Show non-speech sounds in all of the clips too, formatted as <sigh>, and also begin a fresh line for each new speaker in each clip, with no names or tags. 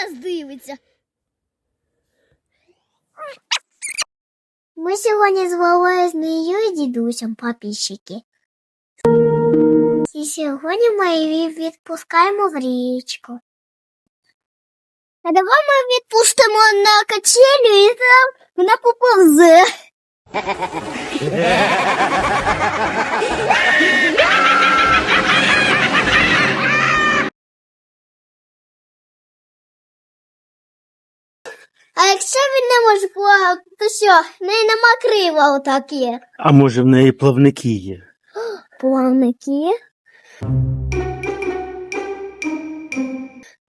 вас дивиться. Ми сьогодні з Вовою з нею і дідусем підписчики. І сьогодні ми її відпускаємо в річку. А давай ми відпустимо на качелю і там вона поповзе. <laughs> А якщо він не може плавати, то що, в неї нема крила отакі.
А може в неї плавники є? <gasps>
Плавники.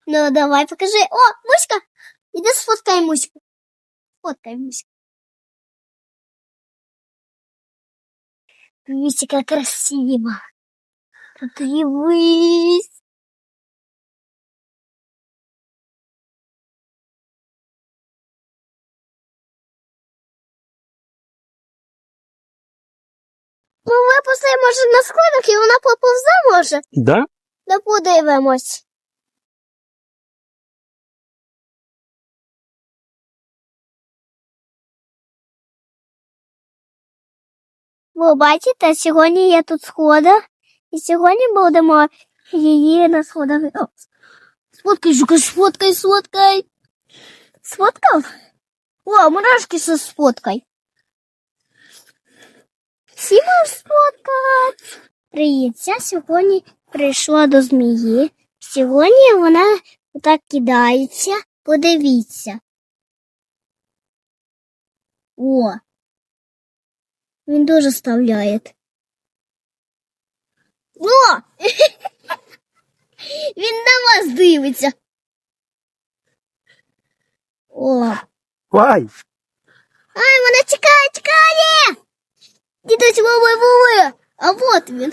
Ну, давай покажи. О, Муська! Іди сфоткай Муську. Фоткай Муську. Дивись, яка красива. Дивись. Ну, випусти, може, на сходах, і вона поповзе, може.
Да?
Ну, подивимось. Ви бачите, сьогодні є тут сходи, і сьогодні будемо її на сходах. О, Сфоткай, жука, сфоткай, сфоткай. Сфоткав? О, мурашки ще сфоткай. Всі можеш сфоткати. Привіт, сьогодні прийшла до змії. Сьогодні вона отак кидається. Подивіться. О. Він дуже ставляє. О! <laughs> Він на вас дивиться. О.
Ай!
Дідусь, вови, вови. А от він.